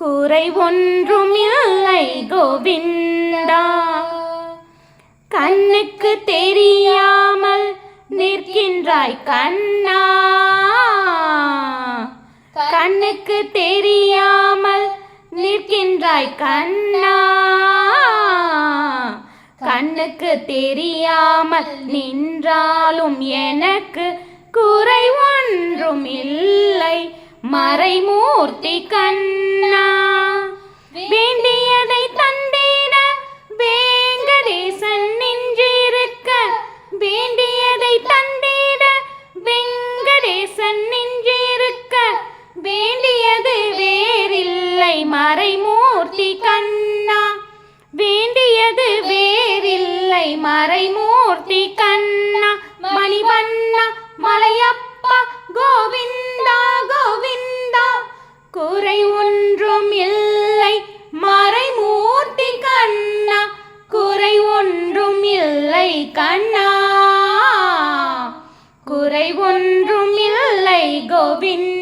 குறை ஒன்றும் இல்லை கோவிந்தா. கண்ணுக்கு தெரியாமல் நிற்கின்றாய் கண்ணா. கண்ணுக்கு தெரியாமல் நிற்கின்றாய் கண்ணா. கண்ணுக்கு தெரியாமல் நின்றாலும் எனக்கு குறை ஒன்றும் இல்லை மறைமூர்த்தி கண்ணா. மறைமூர்த்தி கண்ணா வேண்டியது வேறில்லை. மறைமூர்த்தி கண்ணா மணிவண்ணா மலையப்பா கோவிந்தா கோவிந்தா குறை ஒன்றும் இல்லை. மறைமூர்த்தி கண்ணா குறை ஒன்றும் இல்லை கண்ணா. குறை ஒன்றும் இல்லை கோவிந்தா.